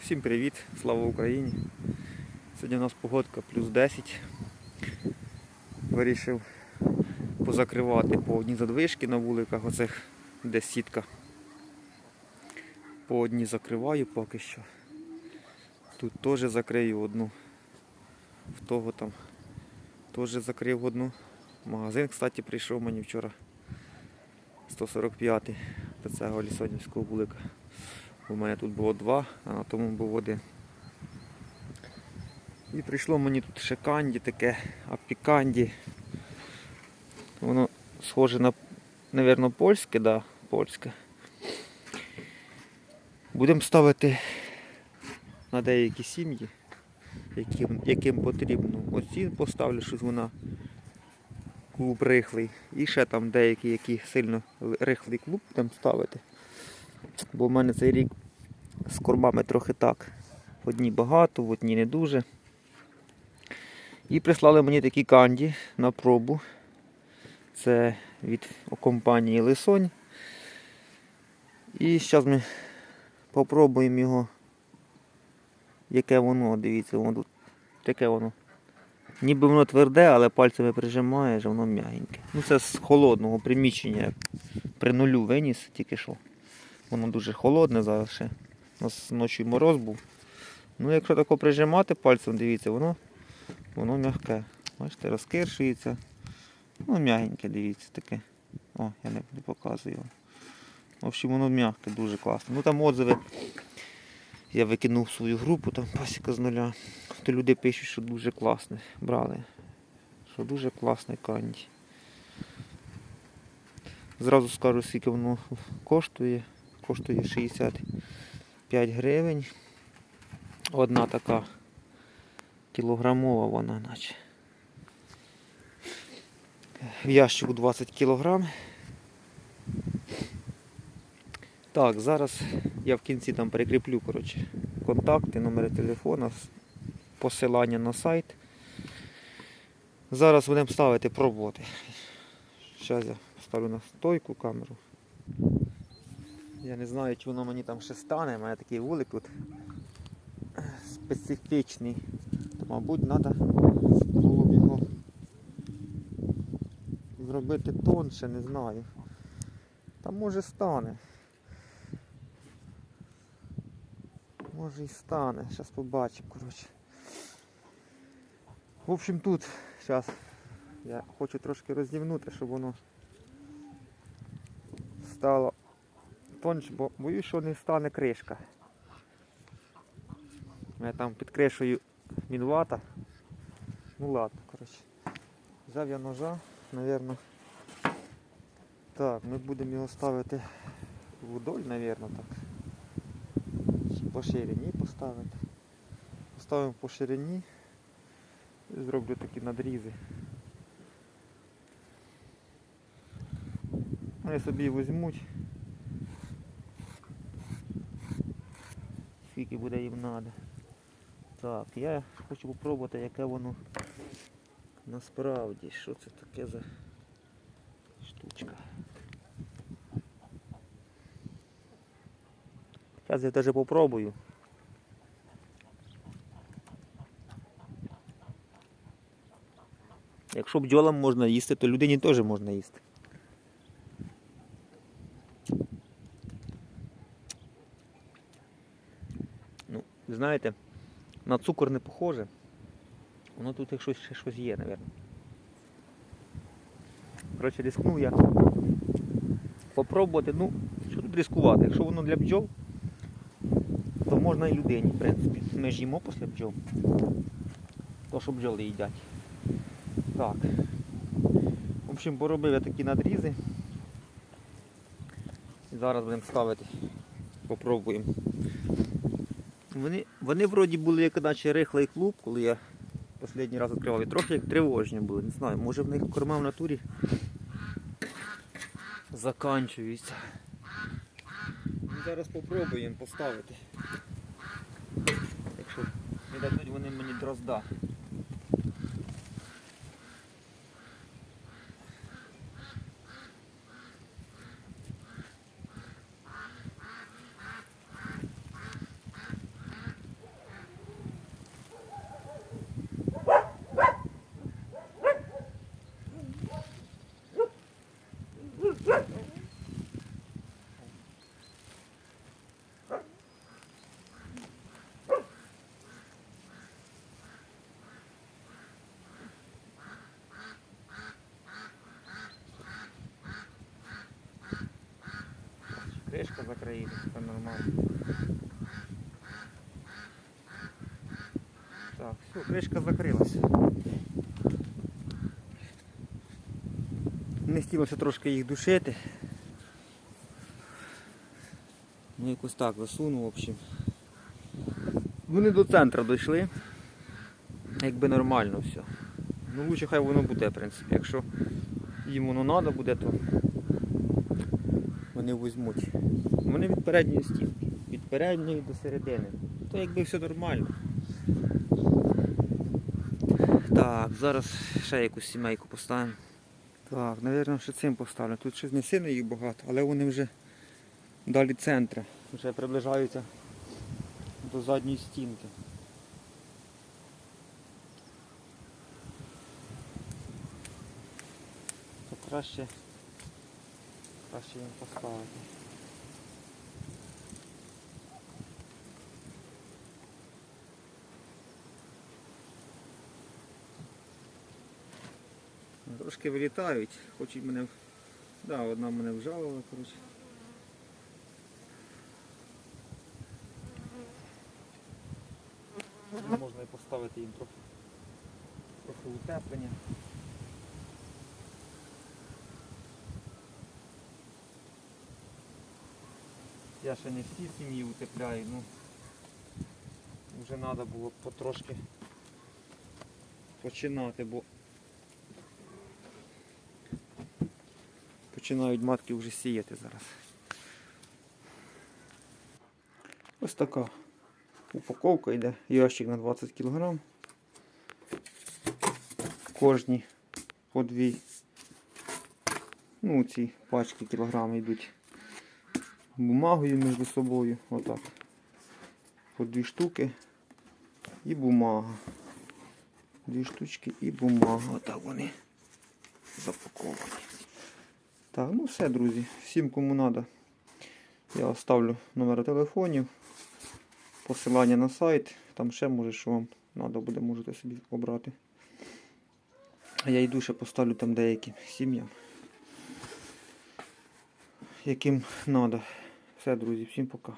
Всім привіт, слава Україні. Сьогодні у нас погодка плюс 10. Вирішив позакривати по одній задвижки на вуликах, оцих де сітка. По одній закриваю поки що. Тут теж закрию одну. В того там теж закрив одну. Магазин, кстати, прийшов мені вчора. 145 до цього лісоднівського вулика. У мене тут було два, а на тому був один. І прийшло мені тут ще канді таке, апіканді. Воно схоже на, мабуть, польське, да, польське. Будемо ставити на деякі сім'ї, яким, яким потрібно. Оці поставлю, щось вона клуб рихлий. І ще там деякі, які сильно рихлий клуб будемо ставити. Бо в мене цей рік з кормами трохи так. В одній багато, в одній не дуже. І прислали мені такі канді на пробу. Це від компанії Лисонь. І зараз ми попробуємо його, яке воно, дивіться, воно тут таке воно. Ніби воно тверде, але пальцями прижимаєш, воно м'ягеньке. Ну це з холодного приміщення. При нулю виніс тільки що. Воно дуже холодне зараз ще. У нас ночі мороз був. Ну, якщо тако прижимати пальцем, дивіться, воно воно м'яке. Бачите, розкиршується. Ну, м'ягеньке, дивіться, таке. О, я не, не показую. вам. В общем, воно м'яке, дуже класно. Ну там отзиви. Я викинув свою групу, там пасіка з нуля. То люди пишуть, що дуже класне. Брали. Що дуже класний канді. Зразу скажу, скільки воно коштує. Коштує 65 гривень. Одна така кілограмова вона наче. В ящику 20 кілограм. Так, зараз я в кінці там перекріплю коротше, контакти, номери телефона, посилання на сайт. Зараз будемо ставити пробувати. Зараз я ставлю на стойку камеру. Я не знаю, чи воно мені там ще стане, у мене такий вулик тут специфічний. То, мабуть, треба було б його зробити тонше, не знаю. Та може стане. Може і стане, зараз побачимо, коротше. В общем тут зараз я хочу трошки розівнути, щоб воно стало тонше, бо боюсь, що не стане кришка. Мене там під кришею мінвата. Ну ладно, коротше. Взяв я ножа, напевно. Так, ми будемо його ставити вдоль, напевно, так. По ширині поставити. Поставимо по ширині і зроблю такі надрізи. Вони собі візьмуть. Скільки буде їм треба. Так, я хочу попробувати, яке воно насправді. Що це таке за штучка. Зараз я теж попробую. Якщо бджолам можна їсти, то людині теж можна їсти. Ну, знаєте, на цукор не похоже. Воно тут ще щось є, мабуть. Коротше, рискнув я попробувати, ну, що тут рискувати? Якщо воно для бджол, то можна і людині, в принципі. Ми ж їмо після бджол. То, що бджоли їдять. Так. В общем, поробив я такі надрізи. Зараз будемо ставити. Попробуємо. Вони, вони вроді були як наче рихлий клуб, коли я останній раз відкривав. І трохи як тривожні були. Не знаю, може в них корма в натурі заканчуються. Ну, Зараз спробуємо поставити. Якщо не дадуть вони мені дрозда. Кришка закриється, все нормально. Так, все, кришка закрилася. Не хотілося трошки їх душити. Ну якось так засунув, в общем. Вони до центру дійшли. Якби нормально все. Ну лучше хай воно буде, в принципі. Якщо їм воно треба буде, то вони візьмуть. Вони від передньої стінки. Від передньої до середини. То якби все нормально. Так, зараз ще якусь сімейку поставимо. Так, мабуть, ще цим поставлю. Тут щось не сильно їх багато, але вони вже далі центра. Вже приближаються до задньої стінки. То краще, краще їм поставити. Трошки вилітають, хочуть мене. в- Да, одна мене вжалила, коротше. Можна і поставити їм трохи, трохи утеплення. Я ще не всі сім'ї утепляю, ну вже треба було потрошки починати, бо починають матки вже сіяти зараз. Ось така упаковка йде, ящик на 20 кг. Кожні по дві. Ну, ці пачки кілограми йдуть бумагою між собою. Отак. По дві штуки і бумага. Дві штучки і бумага. Отак вони запаковані. Так, ну все, друзі. Всім кому треба. Я оставлю номери телефонів, посилання на сайт. Там ще може, що вам треба буде, можете собі обрати. А я йду ще поставлю там деякі сім'ям. Яким треба. Все, друзі, всім пока.